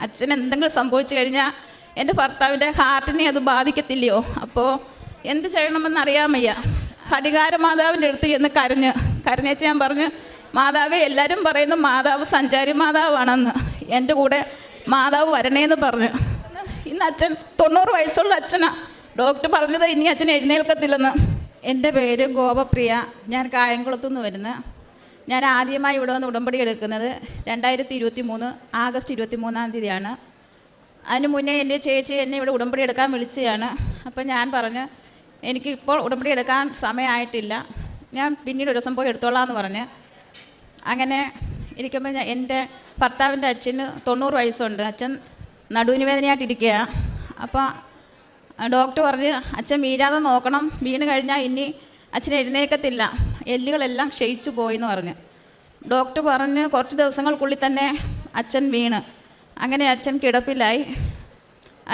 അച്ഛൻ എന്തെങ്കിലും സംഭവിച്ചു കഴിഞ്ഞാൽ എന്റെ ഭർത്താവിന്റെ ഹാർട്ടിനെ അത് ബാധിക്കത്തില്ലയോ? അപ്പോൾ എന്ത് ചെയ്യണമെന്ന് അറിയാൻ വയ്യ ഘടികാര മാതാവിന്റെ അടുത്ത് ചെന്ന് കരഞ്ഞ് കരഞ്ഞേച്ച് ഞാൻ പറഞ്ഞു മാതാവേ എല്ലാവരും പറയുന്നു മാതാവ് സഞ്ചാരി മാതാവാണെന്ന്. എന്റെ കൂടെ മാതാവ് വരണേന്ന് പറഞ്ഞു. ഇന്ന് അച്ഛൻ തൊണ്ണൂറ് വയസ്സുള്ള അച്ഛനാ. ഡോക്ടർ പറഞ്ഞത് ഇനി അച്ഛൻ എഴുന്നേൽക്കത്തില്ലെന്ന്. എന്റെ പേര് ഗോപപ്രിയ. ഞാൻ കായംകുളത്തു നിന്ന് വരുന്ന. ഞാൻ ആദ്യമായി ഇവിടെ വന്ന് ഉടമ്പടി എടുക്കുന്നത് രണ്ടായിരത്തി ഇരുപത്തി മൂന്ന് ആഗസ്റ്റ് ഇരുപത്തി മൂന്നാം തീയതിയാണ്. അതിന് മുന്നേ എന്റെ ചേച്ചി എന്നെ ഇവിടെ ഉടമ്പടി എടുക്കാൻ വിളിച്ചതാണ് അപ്പോൾ ഞാൻ പറഞ്ഞ് എനിക്ക് ഇപ്പോൾ ഉടമ്പടി എടുക്കാൻ സമയമായിട്ടില്ല. ഞാൻ പിന്നീട് ഒരു ദിവസം പോയി എടുത്തോളാം എന്ന് പറഞ്ഞ്. അങ്ങനെ ഇരിക്കുമ്പോൾ ഞാൻ എന്റെ ഭർത്താവിന്റെ അച്ഛന് തൊണ്ണൂറ് വയസ്സുണ്ട്. അച്ഛൻ നടുവിന് വേദനയായിട്ടിരിക്കുക അപ്പോൾ ഡോക്ടർ പറഞ്ഞ് അച്ഛൻ വീഴാതെ നോക്കണം. വീണ് കഴിഞ്ഞാൽ ഇനി അച്ഛൻ എഴുന്നേക്കത്തില്ല. എല്ലുകളെല്ലാം ക്ഷയിച്ചു പോയെന്ന് പറഞ്ഞു. ഡോക്ടർ പറഞ്ഞ് കുറച്ച് ദിവസങ്ങൾക്കുള്ളിൽ തന്നെ അച്ഛൻ വീണ്. അങ്ങനെ അച്ഛൻ കിടപ്പിലായി.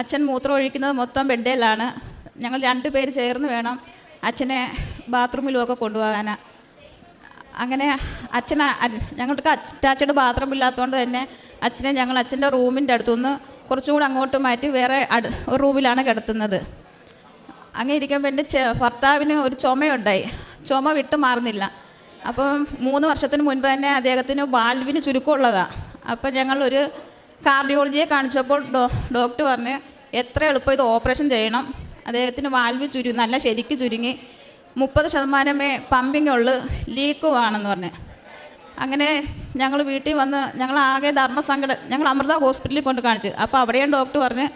അച്ഛൻ മൂത്രം ഒഴിക്കുന്നത് മൊത്തം ബെഡേലാണ് ഞങ്ങൾ രണ്ട് പേര് ചേർന്ന് വേണം അച്ഛനെ ബാത്റൂമിലുമൊക്കെ കൊണ്ടുപോകാനാണ് അങ്ങനെ അച്ഛൻ ഞങ്ങൾക്ക് അറ്റാച്ചഡ് ബാത്റൂം ഇല്ലാത്തതുകൊണ്ട് തന്നെ അച്ഛനെ ഞങ്ങൾ അച്ഛന്റെ റൂമിന്റെ അടുത്തുനിന്ന് കുറച്ചും കൂടെ അങ്ങോട്ട് മാറ്റി വേറെ ഒരു റൂമിലാണ് കിടത്തുന്നത്. അങ്ങനെ ഇരിക്കുമ്പോൾ എന്റെ ഭർത്താവിന് ഒരു ചുമയുണ്ടായി. ചുമ വിട്ടു മാറുന്നില്ല. അപ്പം മൂന്ന് വർഷത്തിന് മുൻപ് തന്നെ അദ്ദേഹത്തിന് വാൽവിന് ചുരുക്കമുള്ളതാണ് അപ്പം ഞങ്ങളൊരു കാർഡിയോളജിയെ കാണിച്ചപ്പോൾ ഡോ ഡോക്ടർ പറഞ്ഞ് എത്ര എളുപ്പം ഇത് ഓപ്പറേഷൻ ചെയ്യണം. അദ്ദേഹത്തിന് വാൽവ് ചുരു നല്ല ശരിക്ക് ചുരുങ്ങി മുപ്പത് ശതമാനമേ പമ്പിങ് ഉള്ളു ലീക്കുവാണെന്ന് പറഞ്ഞ്. അങ്ങനെ ഞങ്ങൾ വീട്ടിൽ വന്ന് ഞങ്ങൾ ആകെ ധർമ്മസങ്കട ഞങ്ങൾ അമൃത ഹോസ്പിറ്റലിൽ കൊണ്ട് കാണിച്ചു. അപ്പോൾ അവിടെയും ഡോക്ടർ പറഞ്ഞ്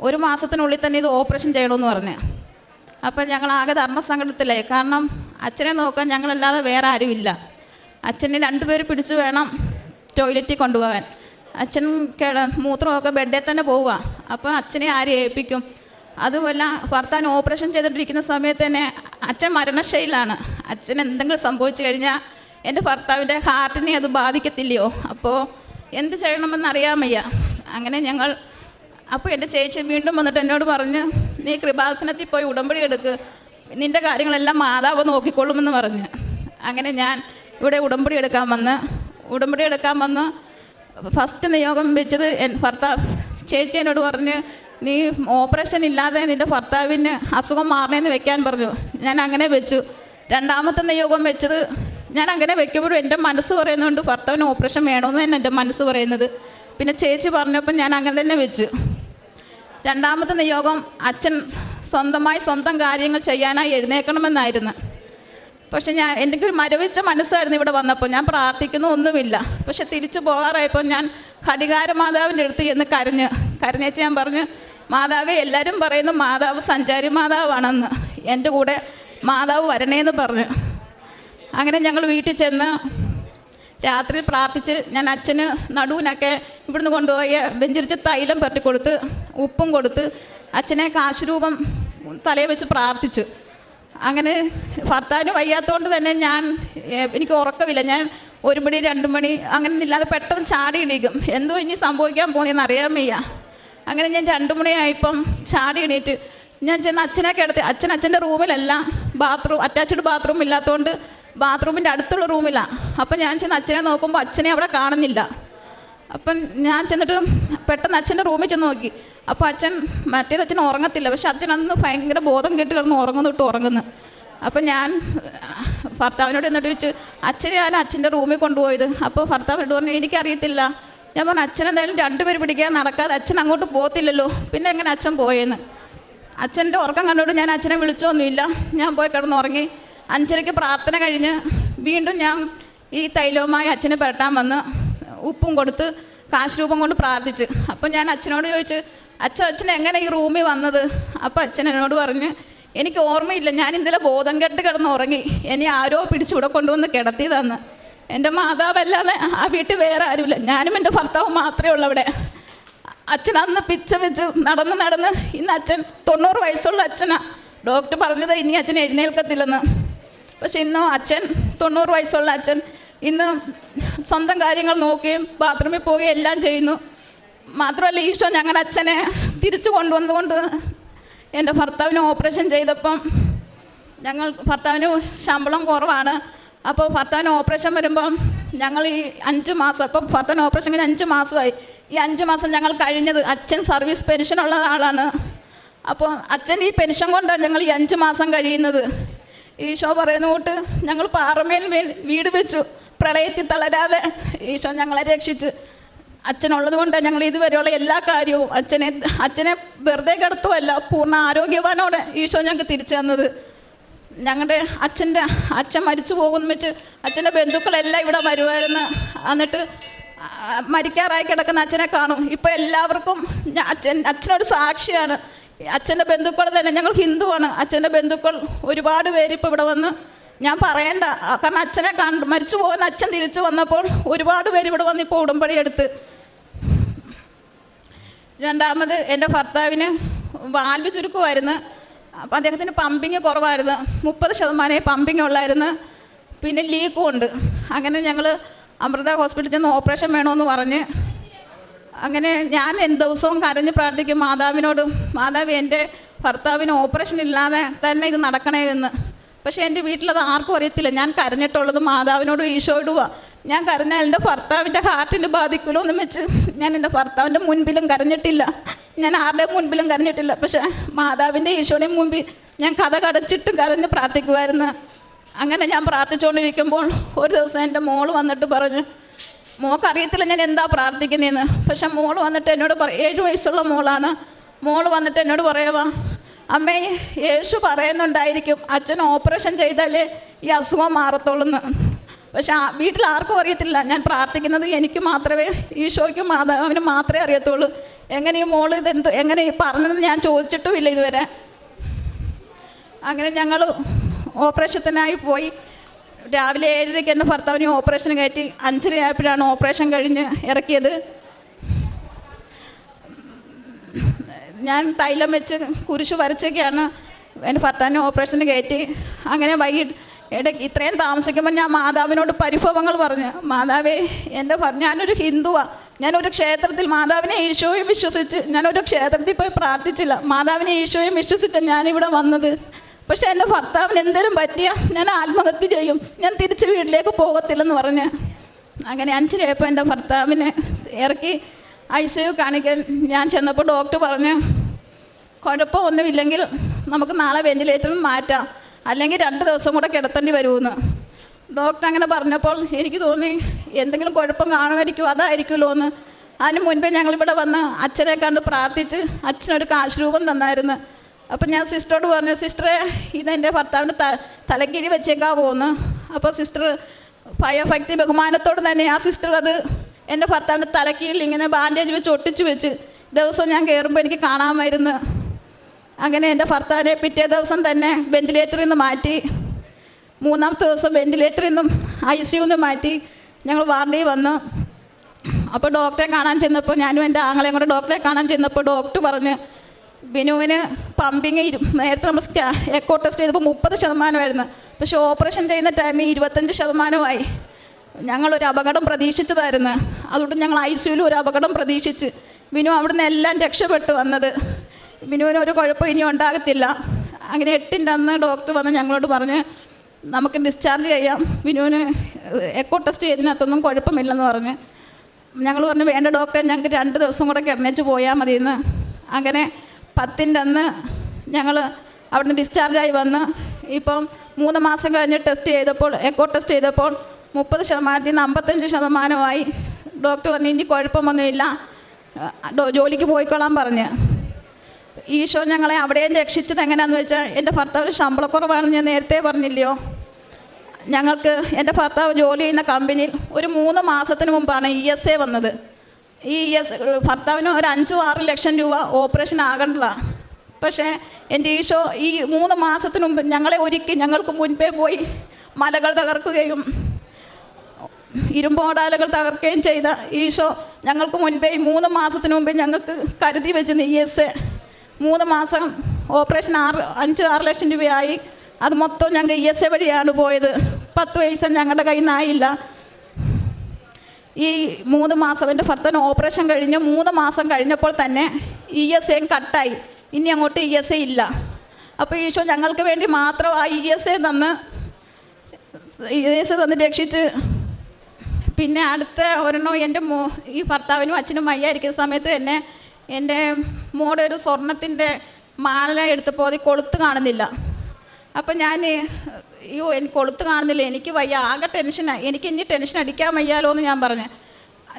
ഒരു മാസത്തിനുള്ളിൽ തന്നെ ഇത് ഓപ്പറേഷൻ ചെയ്യണമെന്ന് പറഞ്ഞ്. അപ്പം ഞങ്ങൾ ആകെ ധർമ്മസങ്കടത്തിലായി. കാരണം അച്ഛനെ നോക്കാൻ ഞങ്ങളല്ലാതെ വേറെ ആരുമില്ല. അച്ഛനെ രണ്ടുപേര് പിടിച്ചു വേണം ടോയ്ലറ്റിൽ കൊണ്ടുപോകാൻ. അച്ഛൻ കേട മൂത്രമൊക്കെ ബെഡേ തന്നെ പോവുക. അപ്പോൾ അച്ഛനെ ആരെ ഏൽപ്പിക്കും? അതുമല്ല ഭർത്താൻ ഓപ്പറേഷൻ ചെയ്തുകൊണ്ടിരിക്കുന്ന സമയത്ത് തന്നെ അച്ഛൻ മരണശൈലാണ്. അച്ഛൻ എന്തെങ്കിലും സംഭവിച്ചു കഴിഞ്ഞാൽ എന്റെ ഭർത്താവിന്റെ ഹാർട്ടിനെ അത് ബാധിക്കത്തില്ലയോ? അപ്പോൾ എന്ത് ചെയ്യണമെന്ന് അറിയാമയ്യ അങ്ങനെ ഞങ്ങൾ അപ്പോൾ എന്റെ ചേച്ചി വീണ്ടും വന്നിട്ട് എന്നോട് പറഞ്ഞ് നീ കൃപാസനത്തിൽ പോയി ഉടമ്പടി എടുക്ക്. നിന്റെ കാര്യങ്ങളെല്ലാം മാതാവ് നോക്കിക്കൊള്ളുമെന്ന് പറഞ്ഞു. അങ്ങനെ ഞാൻ ഇവിടെ ഉടമ്പടി എടുക്കാൻ വന്ന് ഉടമ്പടി എടുക്കാൻ വന്ന് ഫസ്റ്റ് നിയോഗം വെച്ചത് ഭർത്താവ് ചേച്ചി എന്നോട് പറഞ്ഞ് നീ ഓപ്പറേഷൻ ഇല്ലാതെ നിന്റെ ഭർത്താവിന് അസുഖം മാറണേന്ന് വെക്കാൻ പറഞ്ഞു. ഞാൻ അങ്ങനെ വെച്ചു. രണ്ടാമത്തെ നിയോഗം വെച്ചത് ഞാൻ അങ്ങനെ വെക്കുമ്പോഴും എന്റെ മനസ്സ് പറയുന്നുണ്ട് ഭർത്താവിന് ഓപ്പറേഷൻ വേണമെന്ന് തന്നെ എന്റെ മനസ്സ് പറയുന്നത്. പിന്നെ ചേച്ചി പറഞ്ഞപ്പോൾ ഞാൻ അങ്ങനെ തന്നെ വെച്ചു. രണ്ടാമത്തെ നിയോഗം അച്ഛൻ സ്വന്തമായി സ്വന്തം കാര്യങ്ങൾ ചെയ്യാനായി എഴുന്നേക്കണമെന്നായിരുന്നു. പക്ഷെ ഞാൻ എനിക്ക് മരവിച്ച മനസ്സായിരുന്നു ഇവിടെ വന്നപ്പോൾ. ഞാൻ പ്രാർത്ഥിക്കുന്ന ഒന്നുമില്ല. പക്ഷെ തിരിച്ചു പോകാറായപ്പോൾ ഞാൻ ഘടികാര മാതാവിന്റെ അടുത്ത് എന്ന് കരഞ്ഞ് കരഞ്ഞേച്ച് ഞാൻ പറഞ്ഞു മാതാവേ എല്ലാവരും പറയുന്നു മാതാവ് സഞ്ചാരി മാതാവാണെന്ന്. എന്റെ കൂടെ മാതാവ് വരണേന്ന് പറഞ്ഞു. അങ്ങനെ ഞങ്ങൾ വീട്ടിൽ ചെന്ന് രാത്രി പ്രാർത്ഥിച്ച് ഞാൻ അച്ഛന് നടുവിനൊക്കെ ഇവിടുന്ന് കൊണ്ടുപോയി വെഞ്ചരിച്ച് തൈലം പറ്റി കൊടുത്ത് ഉപ്പും കൊടുത്ത് അച്ഛനെ കാശുരൂപം തലയിൽ വെച്ച് പ്രാർത്ഥിച്ചു. അങ്ങനെ ഭർത്താവിന് വയ്യാത്തതുകൊണ്ട് തന്നെ ഞാൻ എനിക്ക് ഉറക്കമില്ല. ഞാൻ ഒരു മണി രണ്ട് മണി അങ്ങനെ ഇല്ലാതെ പെട്ടെന്ന് ചാടി എണീക്കും. എന്തോ ഇനി സംഭവിക്കാൻ പോകുന്നതെന്ന് അറിയാൻ വയ്യ. അങ്ങനെ ഞാൻ രണ്ട് മണിയായപ്പം ചാടി എണീറ്റ് ഞാൻ ചെന്ന് അച്ഛനെ കിടത്തി അച്ഛൻ അച്ഛന്റെ റൂമിലല്ല ബാത്റൂം അറ്റാച്ച്ഡ് ബാത്റൂം ഇല്ലാത്തതുകൊണ്ട് ബാത്റൂമിന്റെ അടുത്തുള്ള റൂമിലാണ് അപ്പം ഞാൻ ചെന്ന് അച്ഛനെ നോക്കുമ്പോൾ അച്ഛനെ അവിടെ കാണുന്നില്ല. അപ്പം ഞാൻ ചെന്നിട്ട് പെട്ടെന്ന് അച്ഛന്റെ റൂമിൽ ചെന്ന് നോക്കി. അപ്പോൾ അച്ഛൻ മറ്റേത് അച്ഛൻ ഉറങ്ങത്തില്ല. പക്ഷെ അച്ഛൻ അന്ന് ഭയങ്കര ബോധം കെട്ട് കിടന്ന് ഉറങ്ങുന്നു ഇട്ട് ഉറങ്ങുന്നു. അപ്പം ഞാൻ ഭർത്താവിനോട് എന്നിട്ട് ചോദിച്ചു അച്ഛനെ ഞാൻ അച്ഛന്റെ റൂമിൽ കൊണ്ടുപോയത്? അപ്പോൾ ഭർത്താവിനോട് പറഞ്ഞു എനിക്കറിയത്തില്ല. ഞാൻ പറഞ്ഞു അച്ഛൻ എന്തായാലും രണ്ടുപേർ പിടിക്കാൻ നടക്കാതെ അച്ഛൻ അങ്ങോട്ട് പോകത്തില്ലല്ലോ. പിന്നെ എങ്ങനെ അച്ഛൻ പോയെന്ന്? അച്ഛന്റെ ഉറക്കം കണ്ടോണ്ട് ഞാൻ അച്ഛനെ വിളിച്ചൊന്നുമില്ല. ഞാൻ പോയി കിടന്ന് ഉറങ്ങി. അഞ്ചരയ്ക്ക് പ്രാർത്ഥന കഴിഞ്ഞ് വീണ്ടും ഞാൻ ഈ തൈലവുമായി അച്ഛനെ പെരട്ടാൻ വന്ന് ഉപ്പും കൊടുത്ത് കാശ് രൂപം കൊണ്ട് പ്രാർത്ഥിച്ച്. അപ്പം ഞാൻ അച്ഛനോട് ചോദിച്ചു അച്ഛൻ അച്ഛൻ എങ്ങനെ ഈ റൂമിൽ വന്നത്? അപ്പം അച്ഛൻ എന്നോട് പറഞ്ഞ് എനിക്ക് ഓർമ്മയില്ല ഞാൻ ഇന്നലെ ബോധം കെട്ട് കിടന്ന് ഉറങ്ങി. എന്നെ ആരോ പിടിച്ച് ഇവിടെ കൊണ്ടുവന്ന് കിടത്തിയതെന്ന്. എന്റെ മാതാവല്ലാതെ ആ വീട്ടിൽ വേറെ ആരുമില്ല. ഞാനും എന്റെ ഭർത്താവും മാത്രമേ ഉള്ളൂ അവിടെ. അച്ഛൻ അന്ന് പിച്ച വെച്ച് നടന്ന് നടന്ന് ഇന്ന് അച്ഛൻ തൊണ്ണൂറ് വയസ്സുള്ള അച്ഛനാണ് ഡോക്ടർ പറഞ്ഞത് ഇനി അച്ഛൻ എഴുന്നേൽക്കത്തില്ലെന്ന്. പക്ഷെ ഇന്നും അച്ഛൻ തൊണ്ണൂറ് വയസ്സുള്ള അച്ഛൻ ഇന്ന് സ്വന്തം കാര്യങ്ങൾ നോക്കുകയും ബാത്റൂമിൽ പോവുകയും എല്ലാം ചെയ്യുന്നു. മാത്രമല്ല ഈശോ ഞങ്ങളുടെ അച്ഛനെ തിരിച്ചു കൊണ്ടുവന്നുകൊണ്ട് എന്റെ ഭർത്താവിന് ഓപ്പറേഷൻ ചെയ്തപ്പം ഞങ്ങൾ ഭർത്താവിന് ശമ്പളം കുറവാണ്. അപ്പോൾ ഭർത്താവിന് ഓപ്പറേഷൻ വരുമ്പം ഞങ്ങൾ ഈ അഞ്ച് മാസം ഇപ്പം ഭർത്താവിന് ഓപ്പറേഷൻ കഴിഞ്ഞ് അഞ്ച് മാസമായി. ഈ അഞ്ച് മാസം ഞങ്ങൾ കഴിഞ്ഞത് അച്ഛൻ സർവീസ് പെൻഷനുള്ള ആളാണ്. അപ്പോൾ അച്ഛൻ ഈ പെൻഷൻ കൊണ്ടാണ് ഞങ്ങൾ ഈ അഞ്ച് മാസം കഴിയുന്നത്. ഈശോ പറയുന്ന കൂട്ട് ഞങ്ങൾ പാറമേൽ മേൽ വീട് വെച്ചു. പ്രളയത്തിൽ തളരാതെ ഈശോ ഞങ്ങളെ രക്ഷിച്ച്. അച്ഛനുള്ളത് കൊണ്ടാണ് ഞങ്ങൾ ഇതുവരെയുള്ള എല്ലാ കാര്യവും അച്ഛനെ അച്ഛനെ വെറുതെ കിടത്തുമല്ല പൂർണ ആരോഗ്യവാനോടെ ഈശോ ഞങ്ങൾക്ക് തിരിച്ചു തന്നത്. ഞങ്ങളുടെ അച്ഛന്റെ അച്ഛൻ മരിച്ചു പോകുന്ന വെച്ച് അച്ഛന്റെ ബന്ധുക്കളെല്ലാം ഇവിടെ വരുമായിരുന്നു. എന്നിട്ട് മരിക്കാറായി കിടക്കുന്ന അച്ഛനെ കാണും. ഇപ്പോൾ എല്ലാവർക്കും അച്ഛൻ അച്ഛനൊരു സാക്ഷിയാണ്. അച്ഛന്റെ ബന്ധുക്കൾ തന്നെ ഞങ്ങൾ ഹിന്ദുവാണ്. അച്ഛന്റെ ബന്ധുക്കൾ ഒരുപാട് പേര് ഇപ്പോൾ ഇവിടെ വന്ന് ഞാൻ പറയണ്ട. കാരണം അച്ഛനെ കണ്ട് മരിച്ചു പോകുന്ന അച്ഛൻ തിരിച്ചു വന്നപ്പോൾ ഒരുപാട് പേര് ഇവിടെ വന്ന് ഇപ്പോൾ ഉടമ്പടി എടുത്ത്. രണ്ടാമത് എന്റെ ഭർത്താവിന് വാൽവ് ചുരുക്കമായിരുന്നു. അപ്പം അദ്ദേഹത്തിന് പമ്പിങ് കുറവായിരുന്നു. മുപ്പത് ശതമാനമേ പമ്പിങ് ഉള്ളായിരുന്നു. പിന്നെ ലീക്കും ഉണ്ട്. അങ്ങനെ ഞങ്ങൾ അമൃത ഹോസ്പിറ്റലിൽ നിന്ന് ഓപ്പറേഷൻ വേണമെന്ന് പറഞ്ഞ് അങ്ങനെ ഞാൻ എന്ത് ദിവസവും കരഞ്ഞ് പ്രാർത്ഥിക്കും മാതാവിനോടും മാതാവ് എന്റെ ഭർത്താവിന് ഓപ്പറേഷൻ ഇല്ലാതെ തന്നെ ഇത് നടക്കണേ എന്ന്. പക്ഷേ എന്റെ വീട്ടിലത് ആർക്കും അറിയത്തില്ല. ഞാൻ കരഞ്ഞിട്ടുള്ളത് മാതാവിനോടും ഈശോയിടുവാ. ഞാൻ കരഞ്ഞാൽ എന്റെ ഭർത്താവിന്റെ ഹാർട്ടിന് ബാധിക്കുമല്ലോ എന്ന് വെച്ച് ഞാൻ എന്റെ ഭർത്താവിന്റെ മുൻപിലും കരഞ്ഞിട്ടില്ല. ഞാൻ ആരുടെ മുൻപിലും കരഞ്ഞിട്ടില്ല. പക്ഷേ മാതാവിന്റെ ഈശോയുടെയും മുമ്പിൽ ഞാൻ കഥ കടച്ചിട്ട് കരഞ്ഞ് പ്രാർത്ഥിക്കുമായിരുന്നു അങ്ങനെ ഞാൻ പ്രാർത്ഥിച്ചുകൊണ്ടിരിക്കുമ്പോൾ ഒരു ദിവസം എന്റെ മോൾ വന്നിട്ട് പറഞ്ഞു മോക്കറിയത്തില്ല ഞാൻ എന്താ പ്രാർത്ഥിക്കുന്നതെന്ന് പക്ഷെ മോൾ വന്നിട്ട് എന്നോട് പറ ഏഴ് വയസ്സുള്ള മോളാണ്. മോൾ വന്നിട്ട് എന്നോട് പറയുവാ അമ്മേ യേശു പറയുന്നുണ്ടായിരിക്കും അച്ഛൻ ഓപ്പറേഷൻ ചെയ്താലേ ഈ അസുഖം മാറത്തുള്ളൂന്ന്. പക്ഷെ വീട്ടിൽ ആർക്കും അറിയത്തില്ല. ഞാൻ പ്രാർത്ഥിക്കുന്നത് എനിക്ക് മാത്രമേ ഈശോയ്ക്കും മാതാവിനും മാത്രമേ അറിയത്തുള്ളൂ. എങ്ങനെ ഈ മോൾ ഇതെന്തോ എങ്ങനെ ഈ പറഞ്ഞതെന്ന് ഞാൻ ചോദിച്ചിട്ടുമില്ല ഇതുവരെ. അങ്ങനെ ഞങ്ങൾ ഓപ്പറേഷത്തിനായി പോയി. രാവിലെ ഏഴരയ്ക്ക് എന്റെ ഭർത്താവിനെ ഓപ്പറേഷൻ കയറ്റി അഞ്ചരയായപ്പോഴാണ് ഓപ്പറേഷൻ കഴിഞ്ഞ് ഇറക്കിയത്. ഞാൻ തൈലം വെച്ച് കുരിശ് വരച്ചൊക്കെയാണ് എന്റെ ഭർത്താവിനെ ഓപ്പറേഷന് കയറ്റി. അങ്ങനെ വൈകിട്ട് ഇടയ്ക്ക് ഇത്രയും താമസിക്കുമ്പോൾ ഞാൻ മാതാവിനോട് പരിഭവങ്ങൾ പറഞ്ഞു. മാതാവേ എന്റെ ഞാനൊരു ഹിന്ദുവാണ് ഞാനൊരു ക്ഷേത്രത്തിൽ മാതാവിനെ ഈശോയും വിശ്വസിച്ച് ഞാനൊരു ക്ഷേത്രത്തിൽ പോയി പ്രാർത്ഥിച്ചില്ല. മാതാവിനെ ഈശോയും വിശ്വസിച്ച് ഞാനിവിടെ വന്നത്. പക്ഷെ എന്റെ ഭർത്താവിന് എന്തേലും പറ്റിയ ഞാൻ ആത്മഹത്യ ചെയ്യും. ഞാൻ തിരിച്ച് വീട്ടിലേക്ക് പോകത്തില്ലെന്ന് പറഞ്ഞ്. അങ്ങനെ അഞ്ചരയപ്പോൾ എന്റെ ഭർത്താവിനെ ഇറക്കി ഐ സി യു കാണിക്കാൻ ഞാൻ ചെന്നപ്പോൾ ഡോക്ടർ പറഞ്ഞു കുഴപ്പമൊന്നുമില്ലെങ്കിൽ നമുക്ക് നാളെ വെന്റിലേറ്ററിൽ മാറ്റാം. അല്ലെങ്കിൽ രണ്ട് ദിവസം കൂടെ കിടത്തേണ്ടി വരുമെന്ന്. ഡോക്ടർ അങ്ങനെ പറഞ്ഞപ്പോൾ എനിക്ക് തോന്നി എന്തെങ്കിലും കുഴപ്പം കാണുമായിരിക്കും അതായിരിക്കുമല്ലോ എന്ന് അതിന് മുൻപേ ഞങ്ങളിവിടെ വന്ന് അച്ഛനെ കണ്ട് പ്രാർത്ഥിച്ച് അച്ഛനൊരു കാശ് രൂപം തന്നായിരുന്നു. അപ്പം ഞാൻ സിസ്റ്ററോട് പറഞ്ഞു സിസ്റ്ററെ ഇതെന്റെ ഭർത്താവിന് ത തലക്കിഴി വെച്ചേക്കാവോ എന്ന് അപ്പോൾ സിസ്റ്റർ ഭയഭക്തി ബഹുമാനത്തോട് തന്നെ ആ സിസ്റ്റർ അത് എന്റെ ഭർത്താവിന്റെ തലക്കീഴിൽ ഇങ്ങനെ ബാൻഡേജ് വെച്ച് ഒട്ടിച്ച് വെച്ച് ദിവസം ഞാൻ കയറുമ്പോൾ എനിക്ക് കാണാമായിരുന്നു. അങ്ങനെ എന്റെ ഭർത്താവിനെ പിറ്റേ ദിവസം തന്നെ വെന്റിലേറ്ററിൽ നിന്ന് മാറ്റി മൂന്നാമത്തെ ദിവസം വെന്റിലേറ്ററിൽ നിന്നും ഐ സിയു നിന്ന് മാറ്റി ഞങ്ങൾ വാർഡിൽ വന്നു. അപ്പോൾ ഡോക്ടറെ കാണാൻ ചെന്നപ്പോൾ ഞാനും എന്റെ ആങ്ങളെയും കൂടെ ഡോക്ടറെ കാണാൻ ചെന്നപ്പോൾ ഡോക്ടർ പറഞ്ഞ് ബിനുവിന് പമ്പിങ് നേരത്തെ നമ്മൾ സ്കാ എക്കോ ടെസ്റ്റ് ചെയ്തപ്പോൾ മുപ്പത് ശതമാനമായിരുന്നു. പക്ഷേ ഓപ്പറേഷൻ ചെയ്യുന്ന ടൈമിൽ ഇരുപത്തഞ്ച് ശതമാനമായി ഞങ്ങളൊരു അപകടം പ്രതീക്ഷിച്ചതായിരുന്നു. അതുകൊണ്ട് ഞങ്ങൾ ഐ സിയുലും ഒരു അപകടം പ്രതീക്ഷിച്ച്. ബിനു അവിടുന്ന് എല്ലാം രക്ഷപ്പെട്ടു വന്നത്. ബിനുവിന് ഒരു കുഴപ്പം ഇനി ഉണ്ടാകത്തില്ല. അങ്ങനെ എട്ടിന്റെ അന്ന് ഡോക്ടർ വന്ന് ഞങ്ങളോട് പറഞ്ഞ് നമുക്ക് ഡിസ്ചാർജ് ചെയ്യാം. ബിനുവിന് എക്കോ ടെസ്റ്റ് ചെയ്തതിനകത്തൊന്നും കുഴപ്പമില്ലെന്ന് പറഞ്ഞ്. ഞങ്ങൾ പറഞ്ഞു വേണ്ട ഡോക്ടറെ ഞങ്ങൾക്ക് രണ്ട് ദിവസം കൂടെ കിടന്നേച്ച് പോയാൽ മതിയെന്ന്. അങ്ങനെ പത്തിന്റെ അന്ന് ഞങ്ങൾ അവിടുന്ന് ഡിസ്ചാർജായി വന്ന് ഇപ്പം മൂന്ന് മാസം കഴിഞ്ഞ് ടെസ്റ്റ് ചെയ്തപ്പോൾ എക്കോ ടെസ്റ്റ് ചെയ്തപ്പോൾ മുപ്പത് ശതമാനത്തിൽ നിന്ന് അമ്പത്തഞ്ച് ശതമാനമായി. ഡോക്ടർ പറഞ്ഞു ഇനി കുഴപ്പമൊന്നുമില്ല. ജോലിക്ക് പോയിക്കൊള്ളാൻ പറഞ്ഞ്. ഈശോ ഞങ്ങളെ അവിടെയും രക്ഷിച്ചത് എങ്ങനെയാണെന്ന് വെച്ചാൽ എന്റെ ഭർത്താവ് ശമ്പളക്കുറവാണെന്ന് ഞാൻ നേരത്തെ പറഞ്ഞില്ലയോ? ഞങ്ങൾക്ക് എന്റെ ഭർത്താവ് ജോലി ചെയ്യുന്ന കമ്പനിയിൽ ഒരു മൂന്ന് മാസത്തിന് മുമ്പാണ് ഇ എസ് എ വന്നത്. ഈ എസ് ഭർത്താവിന് ഒരു അഞ്ചോ ആറ് ലക്ഷം രൂപ ഓപ്പറേഷൻ ആകേണ്ടതാണ് പക്ഷേ എന്റെ ഈശോ ഈ മൂന്ന് മാസത്തിന് മുമ്പ് ഞങ്ങളെ ഒരുക്കി ഞങ്ങൾക്ക് മുൻപേ പോയി മലകൾ തകർക്കുകയും ഇരുമ്പോടാലകൾ തകർക്കുകയും ചെയ്ത ഈശോ ഞങ്ങൾക്ക് മുൻപേ മൂന്ന് മാസത്തിന് മുമ്പേ ഞങ്ങൾക്ക് കരുതി വെച്ച് ഇ എസ് മൂന്ന് മാസം ഓപ്പറേഷൻ ആറ് അഞ്ച് ആറ് ലക്ഷം രൂപയായി. അത് മൊത്തം ഞങ്ങൾ ഇ എസ് എ വഴിയാണ് പോയത്. പത്ത് പൈസ ഞങ്ങളുടെ കയ്യിൽ നിന്നായില്ല. ഈ മൂന്ന് മാസം എന്റെ ഭർത്താവിന് ഓപ്പറേഷൻ കഴിഞ്ഞ്. മൂന്ന് മാസം കഴിഞ്ഞപ്പോൾ തന്നെ ഇ എസ് എയും കട്ടായി. ഇനി അങ്ങോട്ട് ഇ എസ് എ ഇല്ല. അപ്പോൾ ഈശോ ഞങ്ങൾക്ക് വേണ്ടി മാത്രം ആ ഇ എസ് എ തന്ന് ഇ എസ് എ തന്ന് രക്ഷിച്ച് പിന്നെ അടുത്ത ഒരെണ്ണം എന്റെ മോ ഈ ഭർത്താവിനും അച്ഛനും വയ്യായിരിക്കുന്ന സമയത്ത് തന്നെ എന്റെ മോടെ ഒരു സ്വർണത്തിന്റെ മാല എടുത്തപ്പോൾ അത് കൊളുത്ത് കാണുന്നില്ല. അപ്പം ഞാൻ അയ്യോ എനിക്ക് കൊളുത്ത് കാണുന്നില്ല. എനിക്ക് വയ്യ. ആകെ ടെൻഷനാണ് എനിക്ക് ഇനി ടെൻഷൻ അടിക്കാൻ വയ്യാലോ എന്ന് ഞാൻ പറഞ്ഞു.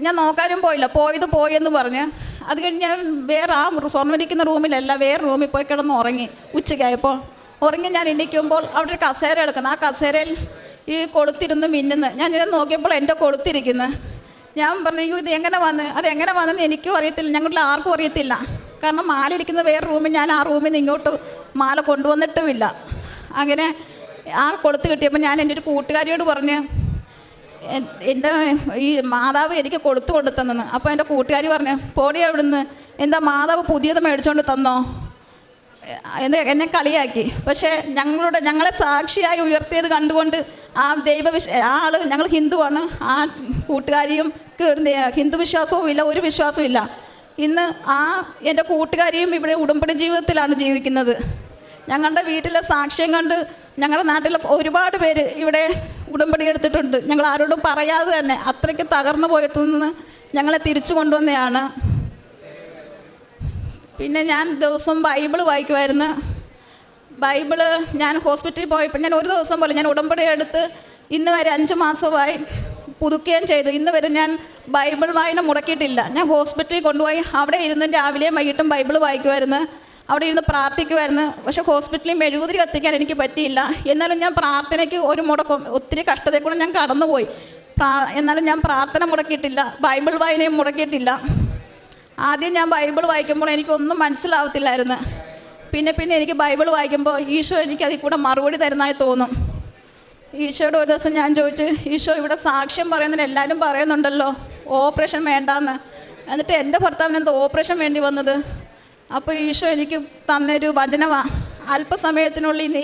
ഞാൻ നോക്കാനും പോയില്ല. പോയത് പോയെന്ന് പറഞ്ഞ്. അത് കഴിഞ്ഞ് ഞാൻ വേറെ ആ സ്വർണമിരിക്കുന്ന റൂമിലല്ല വേറെ റൂമിൽ പോയി കിടന്ന് ഉറങ്ങി. ഉച്ചയ്ക്കായപ്പോൾ ഉറങ്ങി ഞാൻ എണീക്കുമ്പോൾ അവിടെ ഒരു കസേര എടുക്കുന്നു. ആ കസേരയിൽ ഈ കൊളുത്തിരുന്ന് മിന്നുന്നു. ഞാൻ ഞാൻ നോക്കിയപ്പോൾ എന്റെ കൊളുത്തിരിക്കുന്നു. ഞാൻ പറഞ്ഞു ഇത് എങ്ങനെ വന്ന്? അത് എങ്ങനെ വന്നെന്ന് എനിക്കും അറിയത്തില്ല. ഞങ്ങളുടെ ആർക്കും അറിയത്തില്ല. കാരണം മാല ഇരിക്കുന്ന വേറെ റൂമിൽ ഞാൻ ആ റൂമിൽ നിന്ന് ഇങ്ങോട്ട് മാല കൊണ്ടുവന്നിട്ടുമില്ല. അങ്ങനെ ആ കൊടുത്തു കിട്ടിയപ്പോൾ ഞാൻ എന്റെ ഒരു കൂട്ടുകാരിയോട് പറഞ്ഞ് എന്റെ ഈ മാതാവ് എനിക്ക് കൊടുത്തു കൊണ്ടു തന്നെന്ന് അപ്പോൾ എന്റെ കൂട്ടുകാരി പറഞ്ഞു പോടി അവിടുന്ന് എന്താ മാതാവ് പുതിയത് മേടിച്ചുകൊണ്ട് തന്നോ? എന്ന് എന്നെ കളിയാക്കി. പക്ഷേ ഞങ്ങളുടെ ഞങ്ങളെ സാക്ഷിയായി ഉയർത്തിയത് കണ്ടുകൊണ്ട് ആ ദൈവവിശ ആ ആൾ ഞങ്ങൾ ഹിന്ദുവാണ്. ആ കൂട്ടുകാരിയും ഹിന്ദു വിശ്വാസവും ഇല്ല ഒരു വിശ്വാസവും ഇല്ല. ഇന്ന് ആ എന്റെ കൂട്ടുകാരിയും ഇവിടെ ഉടമ്പടി ജീവിതത്തിലാണ് ജീവിക്കുന്നത്. ഞങ്ങളുടെ വീട്ടിലെ സാക്ഷ്യം കണ്ട് ഞങ്ങളുടെ നാട്ടിലെ ഒരുപാട് പേര് ഇവിടെ ഉടമ്പടി എടുത്തിട്ടുണ്ട്. ഞങ്ങൾ ആരോടും പറയാതെ തന്നെ അത്രയ്ക്ക് തകർന്നു പോയിട്ടൊന്ന് ഞങ്ങളെ തിരിച്ചു കൊണ്ടുവന്നതാണ് പിന്നെ ഞാൻ ദിവസം ബൈബിൾ വായിക്കുമായിരുന്നു ബൈബിൾ ഞാൻ ഹോസ്പിറ്റലിൽ പോയപ്പോൾ ഞാൻ ഒരു ദിവസം പോലെ ഞാൻ ഉടമ്പടി എടുത്ത് ഇന്ന് വരെ അഞ്ച് മാസമായി പുതുക്കുകയും ചെയ്തു. ഇന്ന് വരെ ഞാൻ ബൈബിൾ വായന മുടക്കിയിട്ടില്ല. ഞാൻ ഹോസ്പിറ്റലിൽ കൊണ്ടുപോയി അവിടെ ഇരുന്ന് രാവിലെയും വൈകിട്ടും ബൈബിൾ വായിക്കുമായിരുന്നു അവിടെ ഇരുന്ന് പ്രാർത്ഥിക്കുമായിരുന്നു പക്ഷേ ഹോസ്പിറ്റലിൽ മെഴുകുതിരി കത്തിക്കാൻ എനിക്ക് പറ്റിയില്ല. എന്നാലും ഞാൻ പ്രാർത്ഥനയ്ക്ക് ഒരു മുടക്കം ഒത്തിരി കഷ്ടതയിൽ കൂടെ ഞാൻ കടന്നുപോയി. എന്നാലും ഞാൻ പ്രാർത്ഥന മുടക്കിയിട്ടില്ല. ബൈബിൾ വായനയും മുടക്കിയിട്ടില്ല. ആദ്യം ഞാൻ ബൈബിൾ വായിക്കുമ്പോൾ എനിക്കൊന്നും മനസ്സിലാവത്തില്ലായിരുന്നു. പിന്നെ പിന്നെ എനിക്ക് ബൈബിൾ വായിക്കുമ്പോൾ ഈശോ എനിക്ക് അതിൽ കൂടെ മറുപടി തരുന്നതായി തോന്നും. ഈശോയുടെ ഒരു ദിവസം ഞാൻ ചോദിച്ചു ഈശോ ഇവിടെ സാക്ഷ്യം പറയുന്നതിന് എല്ലാവരും പറയുന്നുണ്ടല്ലോ ഓപ്പറേഷൻ വേണ്ടാന്ന്. എന്നിട്ട് എന്റെ ഭർത്താവിന് എന്താ ഓപ്പറേഷൻ വേണ്ടി വന്നത്? അപ്പോൾ ഈശോ എനിക്ക് തന്നൊരു വചനമാണ് അല്പസമയത്തിനുള്ളിൽ നീ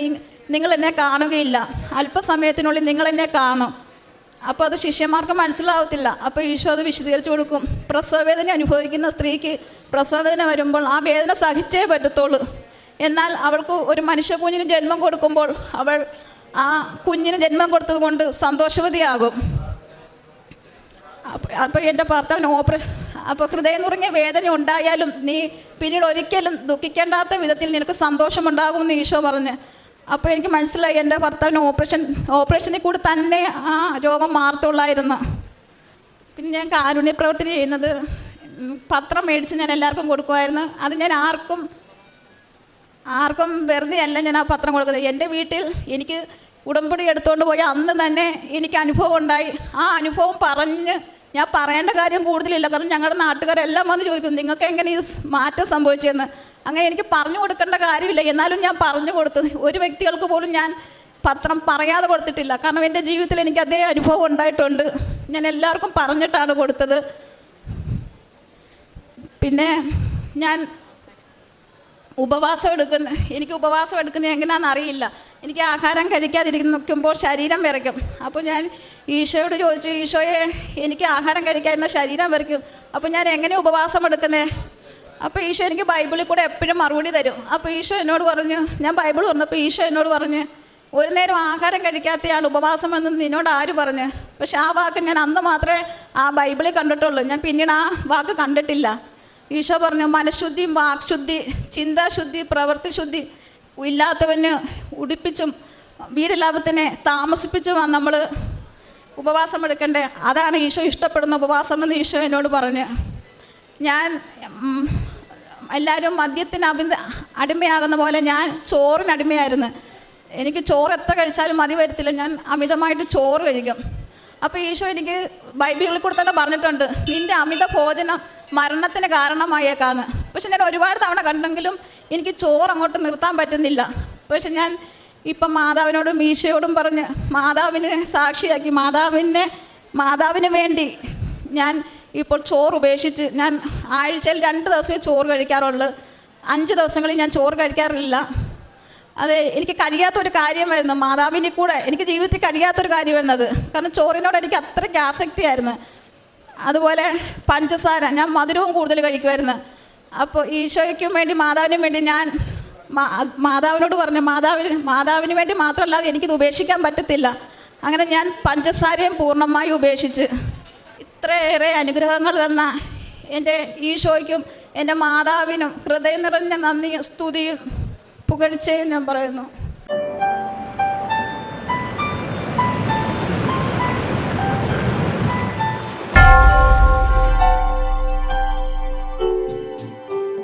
നിങ്ങൾ എന്നെ കാണുകയില്ല. അല്പസമയത്തിനുള്ളിൽ നിങ്ങൾ എന്നെ കാണും. അപ്പോൾ അത് ശിഷ്യന്മാർക്ക് മനസ്സിലാവത്തില്ല. അപ്പോൾ ഈശോ അത് വിശദീകരിച്ചു കൊടുക്കും. പ്രസവവേദന അനുഭവിക്കുന്ന സ്ത്രീക്ക് പ്രസവവേദന വരുമ്പോൾ ആ വേദന സഹിച്ചേ പറ്റത്തുള്ളൂ. എന്നാൽ അവൾക്ക് ഒരു മനുഷ്യ കുഞ്ഞിന് ജന്മം കൊടുക്കുമ്പോൾ അവൾ ആ കുഞ്ഞിന് ജന്മം കൊടുത്തത് കൊണ്ട് സന്തോഷവതിയാകും അപ്പോൾ എന്റെ ഭർത്താവിന് ഓപ്പറേഷൻ അപ്പോൾ ഹൃദയം നുറങ്ങിയ വേദന ഉണ്ടായാലും നീ പിന്നീട് ഒരിക്കലും ദുഃഖിക്കേണ്ടാത്ത വിധത്തിൽ നിനക്ക് സന്തോഷമുണ്ടാകുമെന്ന് ഈശോ പറഞ്ഞ്. അപ്പോൾ എനിക്ക് മനസ്സിലായി എന്റെ ഭർത്താവിന് ഓപ്പറേഷൻ ഓപ്പറേഷനിൽ കൂടി തന്നെ ആ രോഗം മാറത്തുള്ളായിരുന്നു. പിന്നെ ഞാൻ കാരുണ്യ പ്രവർത്തനം ചെയ്യുന്നത് പത്രം മേടിച്ച് ഞാൻ എല്ലാവർക്കും കൊടുക്കുമായിരുന്നു. അത് ഞാൻ ആർക്കും ആർക്കും വെറുതെ അല്ല ഞാൻ ആ പത്രം കൊടുക്കുന്നത്. എന്റെ വീട്ടിൽ എനിക്ക് ഉടമ്പടി എടുത്തുകൊണ്ട് പോയി അന്ന് തന്നെ എനിക്ക് അനുഭവം ഉണ്ടായി. ആ അനുഭവം പറഞ്ഞ് ഞാൻ പറയേണ്ട കാര്യം കൂടുതലില്ല. കാരണം ഞങ്ങളുടെ നാട്ടുകാരെല്ലാം വന്ന് ചോദിക്കും നിങ്ങൾക്ക് എങ്ങനെ ഈ മാറ്റം സംഭവിച്ചതെന്ന് അങ്ങനെ എനിക്ക് പറഞ്ഞു കൊടുക്കേണ്ട കാര്യമില്ല. എന്നാലും ഞാൻ പറഞ്ഞു കൊടുത്തു. ഒരു വ്യക്തികൾക്ക് പോലും ഞാൻ പത്രം പറയാതെ കൊടുത്തിട്ടില്ല. കാരണം എന്റെ ജീവിതത്തിൽ എനിക്ക് അതേ അനുഭവം ഉണ്ടായിട്ടുണ്ട്. ഞാൻ എല്ലാവർക്കും പറഞ്ഞിട്ടാണ് കൊടുത്തത്. പിന്നെ ഞാൻ ഉപവാസം എടുക്കുന്ന എനിക്ക് ഉപവാസം എടുക്കുന്നത് എങ്ങനെയാണെന്ന് അറിയില്ല. എനിക്ക് ആഹാരം കഴിക്കാതിരിക്കുമ്പോൾ ശരീരം വിറയ്ക്കും. അപ്പോൾ ഞാൻ ഈശോയോട് ചോദിച്ചു ഈശോയെ എനിക്ക് ആഹാരം കഴിക്കാതിരുന്ന ശരീരം വിറയ്ക്കും. അപ്പോൾ ഞാൻ എങ്ങനെ ഉപവാസം എടുക്കുന്നത് അപ്പോൾ ഈശോ എനിക്ക് ബൈബിളിൽ കൂടെ എപ്പോഴും മറുപടി തരും. അപ്പോൾ ഈശോ എന്നോട് പറഞ്ഞു ഞാൻ ബൈബിൾ പറഞ്ഞപ്പോൾ ഈശോ എന്നോട് പറഞ്ഞു ഒരു നേരം ആഹാരം കഴിക്കാത്തയാണ് ഉപവാസം എന്ന് നിന്നോട് ആര് പറഞ്ഞു? പക്ഷെ ആ വാക്ക് ഞാൻ അന്ന് മാത്രമേ ആ ബൈബിളിൽ കണ്ടിട്ടുള്ളൂ. ഞാൻ പിന്നീട് ആ വാക്ക് കണ്ടിട്ടില്ല. ഈശോ പറഞ്ഞു മനഃശുദ്ധി വാക്ശുദ്ധി ചിന്താശുദ്ധി പ്രവൃത്തിശുദ്ധി ഇല്ലാത്തവന് ഉടിപ്പിച്ചും വീടില്ലാത്തതിനെ താമസിപ്പിച്ചുമാണ് നമ്മൾ ഉപവാസം എടുക്കേണ്ടത് അതാണ് ഈശോ ഇഷ്ടപ്പെടുന്ന ഉപവാസം എന്ന് ഈശോ എന്നോട് പറഞ്ഞ്. ഞാൻ എല്ലാവരും മദ്യത്തിന് അഭി അടിമയാകുന്ന പോലെ ഞാൻ ചോറിന് അടിമയായിരുന്നു. എനിക്ക് ചോറ് എത്ര കഴിച്ചാലും മതി വരത്തില്ല. ഞാൻ അമിതമായിട്ട് ചോറ് കഴിക്കും. അപ്പോൾ ഈശോ എനിക്ക് ബൈബിളിൽ കൂടെ തന്നെ പറഞ്ഞിട്ടുണ്ട് നിന്റെ അമിത ഭോജനം മരണത്തിന് കാരണമായേക്കാന്ന്. പക്ഷെ ഞാൻ ഒരുപാട് തവണ കണ്ടെങ്കിലും എനിക്ക് ചോറ് അങ്ങോട്ട് നിർത്താൻ പറ്റുന്നില്ല. പക്ഷെ ഞാൻ ഇപ്പം മാതാവിനോടും മീശയോടും പറഞ്ഞ് മാതാവിനെ സാക്ഷിയാക്കി മാതാവിനെ മാതാവിന് വേണ്ടി ഞാൻ ഇപ്പോൾ ചോറ് ഉപേക്ഷിച്ച് ഞാൻ ആഴ്ചയിൽ രണ്ട് ദിവസമേ ചോറ് കഴിക്കാറുള്ളൂ. അഞ്ച് ദിവസങ്ങളിൽ ഞാൻ ചോറ് കഴിക്കാറില്ല. അതെ എനിക്ക് കഴിയാത്തൊരു കാര്യമായിരുന്നു മാതാവിന്റെ കൂടെ എനിക്ക് ജീവിതത്തിൽ കഴിയാത്തൊരു കാര്യമായിരുന്നത് കാരണം ചോറിനോട് എനിക്ക് അത്രയ്ക്ക് ആസക്തിയായിരുന്നു. അതുപോലെ പഞ്ചസാര ഞാൻ മധുരവും കൂടുതൽ കഴിക്കുമായിരുന്നു. അപ്പോൾ ഈശോയ്ക്കും വേണ്ടി മാതാവിനും വേണ്ടി ഞാൻ മാതാവിനോട് പറഞ്ഞു മാതാവിന് മാതാവിന് വേണ്ടി മാത്രമല്ലാതെ എനിക്കിത് ഉപേക്ഷിക്കാൻ പറ്റത്തില്ല. അങ്ങനെ ഞാൻ പഞ്ചസാരയും പൂർണമായി ഉപേക്ഷിച്ച് ഇത്രയേറെ അനുഗ്രഹങ്ങൾ തന്ന എന്റെ ഈശോയ്ക്കും എന്റെ മാതാവിനും ഹൃദയം നിറഞ്ഞ നന്ദിയും സ്തുതിയും പുകഴ്ചയും ഞാൻ പറയുന്നു.